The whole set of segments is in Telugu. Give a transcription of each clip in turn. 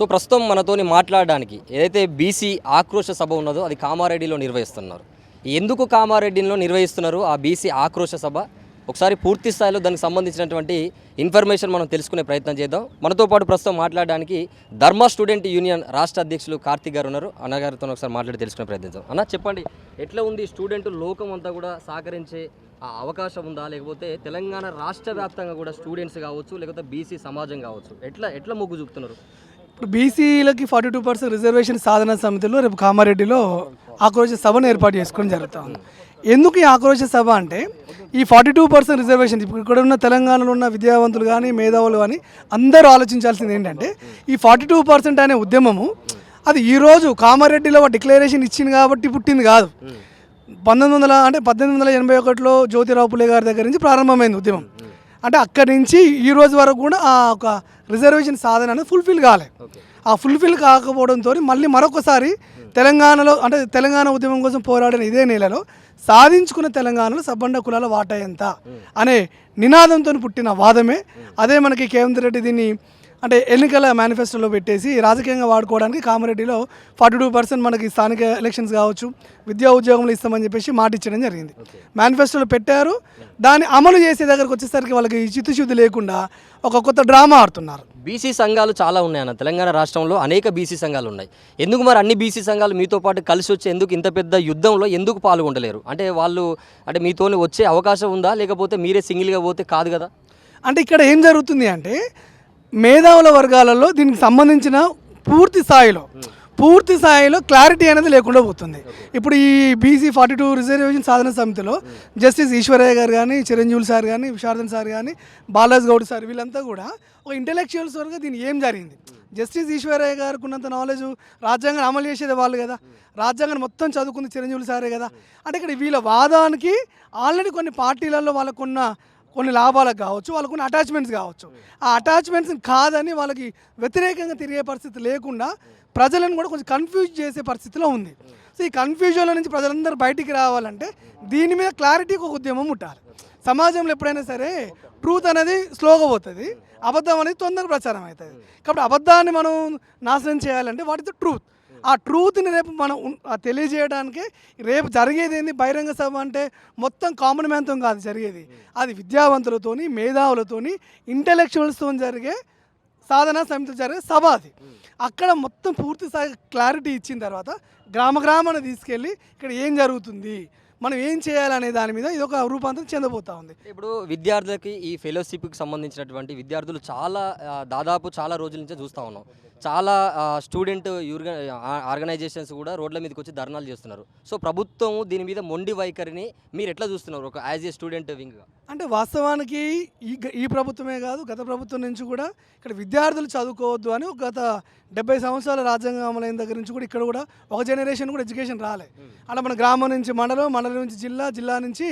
సో ప్రస్తుతం మనతోని మాట్లాడడానికి ఏదైతే బీసీ ఆక్రోశ సభ ఉన్నదో అది కామారెడ్డిలో నిర్వహిస్తున్నారు. ఎందుకు కామారెడ్డిలో నిర్వహిస్తున్నారు? ఆ బీసీ ఆక్రోశ సభ ఒకసారి పూర్తి స్థాయిలో దానికి సంబంధించినటువంటి ఇన్ఫర్మేషన్ మనం తెలుసుకునే ప్రయత్నం చేద్దాం. మనతో పాటు ప్రస్తుతం మాట్లాడడానికి ధర్మ స్టూడెంట్ యూనియన్ రాష్ట్ర అధ్యక్షులు కార్తిక్ గారు ఉన్నారు. అన్నగారితో ఒకసారి మాట్లాడి తెలుసుకునే ప్రయత్నిద్దాం అన్న చెప్పండి ఎట్లా ఉంది స్టూడెంట్ లోకం అంతా కూడా సహకరించే ఆ అవకాశం ఉందా? లేకపోతే తెలంగాణ రాష్ట్ర వ్యాప్తంగా కూడా స్టూడెంట్స్ కావచ్చు లేకపోతే బీసీ సమాజం కావచ్చు ఎట్లా ఎట్లా మొగ్గు చూపుతున్నారు? ఇప్పుడు బీసీలకి ఫార్టీ టూ పర్సెంట్ రిజర్వేషన్ సాధన సమితిలో రేపు కామారెడ్డిలో ఆక్రోశ సభను ఏర్పాటు చేసుకోవడం జరుగుతుంది. ఎందుకు ఈ ఆక్రోశ సభ అంటే ఈ ఫార్టీ టూ పర్సెంట్ రిజర్వేషన్ ఇప్పుడు ఇక్కడ ఉన్న తెలంగాణలో ఉన్న విద్యావంతులు కానీ మేధావులు కానీ అందరూ ఆలోచించాల్సింది ఏంటంటే ఈ ఫార్టీ టూ పర్సెంట్ అనే ఉద్యమము అది ఈరోజు కామారెడ్డిలో డిక్లరేషన్ ఇచ్చింది కాబట్టి పుట్టింది కాదు. పంతొమ్మిది వందల అంటే పద్దెనిమిది వందల ఎనభై ఒకటిలో జ్యోతిరావు పులే గారి దగ్గర నుంచి ప్రారంభమైంది ఉద్యమం. అంటే అక్కడి నుంచి ఈ రోజు వరకు కూడా ఆ ఒక రిజర్వేషన్ సాధన అనేది ఫుల్ఫిల్ కాలే. ఆ ఫుల్ఫిల్ కాకపోవడంతో మళ్ళీ మరొకసారి తెలంగాణలో అంటే తెలంగాణ ఉద్యమం కోసం పోరాడిన ఇదే నెలలో సాధించుకున్న తెలంగాణలో సబ్బండ కులాల వాటా ఎంత? అనే నినాదంతో పుట్టిన వాదమే. అదే మనకి కేవంత్ రెడ్డి దీన్ని అంటే ఎన్నికల మేనిఫెస్టోలో పెట్టేసి రాజకీయంగా వాడుకోవడానికి కామారెడ్డిలో ఫార్టీ టూ పర్సెంట్ మనకి స్థానిక ఎలక్షన్స్ కావచ్చు. విద్యా ఉద్యోగంలో ఇస్తామని చెప్పేసి మాట ఇచ్చడం జరిగింది. మేనిఫెస్టోలో పెట్టారు. దాన్ని అమలు చేసే దగ్గరకు వచ్చేసరికి వాళ్ళకి చిత్తశుద్ధి లేకుండా ఒక కొత్త డ్రామా ఆడుతున్నారు. బీసీ సంఘాలు చాలా ఉన్నాయి అన్న. తెలంగాణ రాష్ట్రంలో అనేక బీసీ సంఘాలు ఉన్నాయి. ఎందుకు మరి అన్ని బీసీ సంఘాలు మీతో పాటు కలిసి వచ్చి ఎందుకు ఇంత పెద్ద యుద్ధంలో ఎందుకు పాల్గొంటలేరు? అంటే వాళ్ళు అంటే మీతోని వచ్చే అవకాశం ఉందా? లేకపోతే మీరే సింగిల్గా పోతే కాదు కదా? అంటే ఇక్కడ ఏం జరుగుతుంది అంటే మేధావుల వర్గాలలో దీనికి సంబంధించిన పూర్తి స్థాయిలో పూర్తి స్థాయిలో క్లారిటీ అనేది లేకుండా పోతుంది. ఇప్పుడు ఈ బీసీ ఫార్టీ టూ రిజర్వేషన్ సాధన సమితిలో జస్టిస్ ఈశ్వరయ్య గారు కానీ చిరంజీవులు సార్ కానీ విశారదన్ సార్ కానీ బాలాజ్ గౌడ్ సార్ వీళ్ళంతా కూడా ఒక ఇంటెలెక్చువల్స్ వరకు దీన్ని ఏం జరిగింది? జస్టిస్ ఈశ్వరయ్య గారికి ఉన్నంత నాలెడ్జ్ రాజ్యాంగం అమలు చేసేది వాళ్ళు కదా. రాజ్యాంగాన్ని మొత్తం చదువుకుంది చిరంజీవులు సారే కదా. అంటే ఇక్కడ వీళ్ళ వాదానికి ఆల్రెడీ కొన్ని పార్టీలలో వాళ్ళకున్న కొన్ని లాభాలకు కావచ్చు వాళ్ళకు కొన్ని అటాచ్మెంట్స్ కావచ్చు. ఆ అటాచ్మెంట్స్ కాదని వాళ్ళకి వ్యతిరేకంగా తిరిగే పరిస్థితి లేకుండా ప్రజలను కూడా కొంచెం కన్ఫ్యూజ్ చేసే పరిస్థితిలో ఉంది. సో ఈ కన్ఫ్యూజన్లో నుంచి ప్రజలందరూ బయటికి రావాలంటే దీని మీద క్లారిటీకి ఒక ఉద్యమం ఉండాలి. సమాజంలో ఎప్పుడైనా సరే ట్రూత్ అనేది స్లోగా పోతుంది అబద్ధం అనేది తొందరగా ప్రచారం అవుతుంది. కాబట్టి అబద్ధాన్ని మనం నాశనం చేయాలంటే వాట్ ఇస్ ద ట్రూత్ ఆ ట్రూత్ని రేపు మనం తెలియజేయడానికి రేపు జరిగేది ఏంది? బహిరంగ సభ అంటే మొత్తం కామన్ మ్యాన్తో కాదు జరిగేది. అది విద్యావంతులతోని మేధావులతోని ఇంటలెక్చువల్స్తో జరిగే సాధన సమితి జరిగే సభ అది. అక్కడ మొత్తం పూర్తి స్థాయి క్లారిటీ ఇచ్చిన తర్వాత గ్రామ గ్రామాన్ని తీసుకెళ్ళి ఇక్కడ ఏం జరుగుతుంది? మనం ఏం చేయాలనే దాని మీద ఇది ఒక రూపాంతరం చెందబోతా ఉంది. ఇప్పుడు విద్యార్థులకి ఈ ఫెలోషిప్కి సంబంధించినటువంటి విద్యార్థులు చాలా దాదాపు చాలా రోజుల నుంచి చూస్తూ ఉన్నాం. చాలా స్టూడెంట్ యూర్గ ఆర్గనైజేషన్స్ కూడా రోడ్ల మీదకి వచ్చి ధర్నాలు చేస్తున్నారు. సో ప్రభుత్వం దీని మీద మొండి వైఖరిని మీరు ఎట్లా చూస్తున్నారు ఒక యాజ్ ఏ స్టూడెంట్ వింగ్గా అంటే వాస్తవానికి ఈ ఈ ప్రభుత్వమే కాదు గత ప్రభుత్వం నుంచి కూడా ఇక్కడ విద్యార్థులు చదువుకోవద్దు అని గత డెబ్బై సంవత్సరాల రాజ్యాంగం అమలైన దగ్గర నుంచి కూడా ఇక్కడ కూడా ఒక జనరేషన్ కూడా ఎడ్యుకేషన్ రాలే. అలా మన గ్రామం నుంచి మండలం మండలం నుంచి జిల్లా జిల్లా నుంచి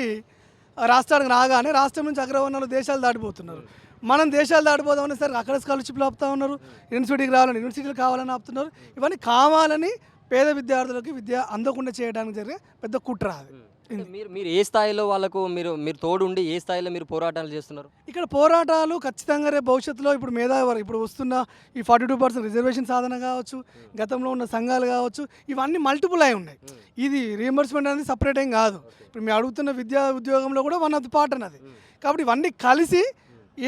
రాష్ట్రానికి రాగానే రాష్ట్రం నుంచి అగ్రవర్ణాలు దేశాలు దాటిపోతున్నారు. మనం దేశాలు దాటిపోదామని సరే అక్కడ స్కాలర్షిప్లు ఆపుతా ఉన్నారు యూనివర్సిటీకి రావాలని యూనివర్సిటీలు కావాలని ఆపుతున్నారు. ఇవన్నీ కావాలని పేద విద్యార్థులకి విద్య అందకుండా చేయడానికి జరిగే పెద్ద కుట్ర అది. మీరు మీరు ఏ స్థాయిలో వాళ్ళకు మీరు మీరు తోడుండి ఏ స్థాయిలో మీరు పోరాటాలు చేస్తున్నారు? ఇక్కడ పోరాటాలు ఖచ్చితంగా రేపు భవిష్యత్తులో ఇప్పుడు మేధావి ఇప్పుడు వస్తున్న ఈ ఫార్టీ టూ పర్సెంట్ రిజర్వేషన్ సాధన కావచ్చు గతంలో ఉన్న సంఘాలు కావచ్చు ఇవన్నీ మల్టిపుల్ అయి ఉన్నాయి. ఇది రీఎంబర్స్మెంట్ అనేది సపరేట్ ఏం కాదు. ఇప్పుడు మేము అడుగుతున్న విద్యా ఉద్యోగంలో కూడా వన్ ఆఫ్ ది పార్ట్ అన్నది కాబట్టి ఇవన్నీ కలిసి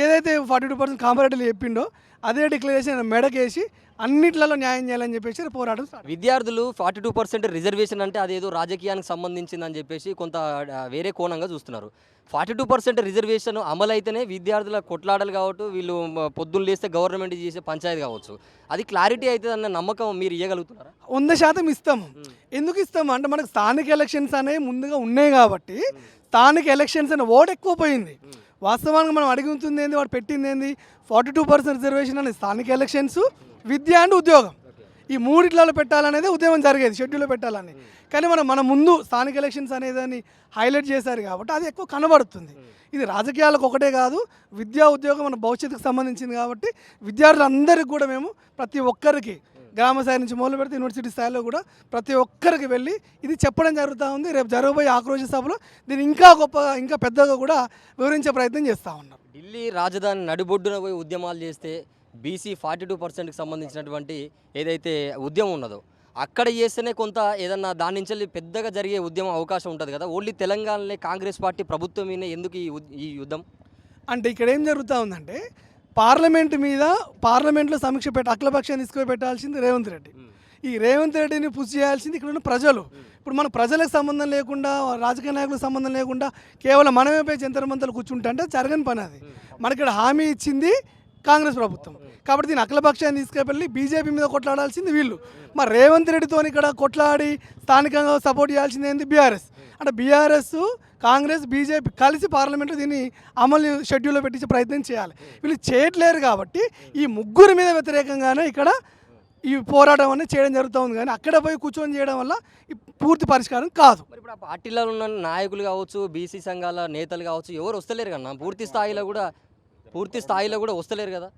ఏదైతే ఫార్టీ టూ పర్సెంట్ కాంపరేటివ్లు చెప్పిండో అదే డిక్లరేషన్ మెడకేసి అన్నిట్లలో న్యాయం చేయాలని చెప్పేసి పోరాటం. విద్యార్థులు ఫార్టీ టూ పర్సెంట్ రిజర్వేషన్ అంటే అదేదో రాజకీయానికి సంబంధించిందని చెప్పేసి కొంత వేరే కోణంగా చూస్తున్నారు. ఫార్టీ టూ పర్సెంట్ రిజర్వేషన్ అమలు అయితేనే విద్యార్థుల కొట్లాడలు కావచ్చు వీళ్ళు పొద్దున్న లేస్తే గవర్నమెంట్ చేసే పంచాయతీ కావచ్చు. అది క్లారిటీ అవుతుంది అన్న నమ్మకం మీరు ఇవ్వగలుగుతున్నారా వంద శాతం ఇస్తాము. ఎందుకు ఇస్తాము? అంటే మనకు స్థానిక ఎలక్షన్స్ అనేవి ముందుగా ఉన్నాయి కాబట్టి స్థానిక ఎలక్షన్స్ అనే ఓటు ఎక్కువ పోయింది. వాస్తవానికి మనం అడుగుతుంది ఏంది? వాడు పెట్టింది ఏంది? ఫార్టీ టూ పర్సెంట్ రిజర్వేషన్ అనేది స్థానిక ఎలక్షన్స్ విద్య అండ్ ఉద్యోగం. ఈ మూడిట్లలో పెట్టాలనేది ఉద్యమం జరిగేది షెడ్యూల్లో పెట్టాలని. కానీ మనం మన ముందు స్థానిక ఎలక్షన్స్ అనేదాన్ని హైలైట్ చేశారు కాబట్టి అది ఎక్కువ కనబడుతుంది. ఇది రాజకీయాలకు ఒకటే కాదు విద్యా ఉద్యోగం మన భవిష్యత్తుకు సంబంధించింది కాబట్టి విద్యార్థులందరికీ కూడా మేము ప్రతి ఒక్కరికి గ్రామ స్థాయి నుంచి మొదలు పెడితే యూనివర్సిటీ స్థాయిలో కూడా ప్రతి ఒక్కరికి వెళ్ళి ఇది చెప్పడం జరుగుతూ ఉంది. రేపు జరగబోయే ఆక్రోశ సభలో దీన్ని ఇంకా గొప్పగా ఇంకా పెద్దగా కూడా వివరించే ప్రయత్నం చేస్తూ ఉన్నాం. ఢిల్లీ రాజధాని నడిబొడ్డున పోయి ఉద్యమాలు చేస్తే బీసీ ఫార్టీ టూ పర్సెంట్కి సంబంధించినటువంటి ఏదైతే ఉద్యమం ఉన్నదో అక్కడ చేస్తేనే కొంత ఏదన్నా దాని నుంచి వెళ్ళి పెద్దగా జరిగే ఉద్యమం అవకాశం ఉంటుంది కదా. ఓన్లీ తెలంగాణలో కాంగ్రెస్ పార్టీ ప్రభుత్వం మీద ఎందుకు ఈ యుద్ధం? అంటే ఇక్కడ ఏం జరుగుతూ ఉందంటే పార్లమెంట్ మీద పార్లమెంట్లో సమీక్ష పెట్టి అఖిలపక్షాన్ని తీసుకుని పెట్టాల్సింది రేవంత్ రెడ్డి. ఈ రేవంత్ రెడ్డిని పుష్ చేయాల్సింది ఇక్కడ ఉన్న ప్రజలు. ఇప్పుడు మన ప్రజలకు సంబంధం లేకుండా రాజకీయ నాయకులకు సంబంధం లేకుండా కేవలం మనమే పోయి జంతర్ మంతలు కూర్చుంటే అంటే జరగని పని అది. మనకి ఇక్కడ హామీ ఇచ్చింది కాంగ్రెస్ ప్రభుత్వం. కాబట్టి దీన్ని అఖిలపక్షాన్ని తీసుకెళ్ళి బీజేపీ మీద కొట్లాడాల్సింది వీళ్ళు. మరి రేవంత్ రెడ్డితో ఇక్కడ కొట్లాడి స్థానికంగా సపోర్ట్ చేయాల్సింది ఏంది? బీఆర్ఎస్. అంటే బీఆర్ఎస్ కాంగ్రెస్ బీజేపీ కలిసి పార్లమెంట్లో దీన్ని అమలు షెడ్యూల్లో పెట్టించే ప్రయత్నం చేయాలి. వీళ్ళు చేయట్లేరు కాబట్టి ఈ ముగ్గురి మీద వ్యతిరేకంగానే ఇక్కడ ఈ పోరాటం అనేది చేయడం జరుగుతూ ఉంది. కానీ అక్కడ పోయి కూర్చొని చేయడం వల్ల ఈ పూర్తి పరిష్కారం కాదు. మరి ఇప్పుడు ఆ పార్టీలో ఉన్న నాయకులు కావచ్చు బీసీ సంఘాల నేతలు కావచ్చు ఎవరు వస్తలేరు కన్నా పూర్తి స్థాయిలో కూడా పూర్తి స్థాయిలో కూడా వస్తలేరు కదా?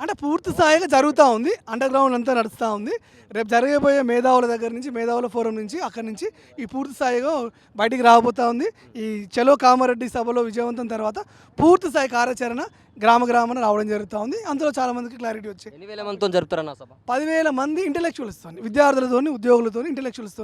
అంటే పూర్తి స్థాయిగా జరుగుతూ ఉంది. అండర్ గ్రౌండ్ అంతా నడుస్తూ ఉంది. రేపు జరగబోయే మేధావుల దగ్గర నుంచి మేధావుల ఫోరం నుంచి అక్కడి నుంచి ఈ పూర్తి స్థాయిగా బయటికి రాబోతూ ఉంది. ఈ చలో కామారెడ్డి సభలో విజయవంతం తర్వాత పూర్తి స్థాయి కార్యాచరణ గ్రామ గ్రామాన రావడం జరుగుతూ ఉంది. అందులో చాలా మందికి క్లారిటీ వచ్చాయి ఎన్ని వేల మందితో జరుపుతారన్న సభ? పదివేల మంది ఇంటలెక్చువల్స్తో విద్యార్థులతోని ఉద్యోగులతో ఇంటలెక్చువల్స్తో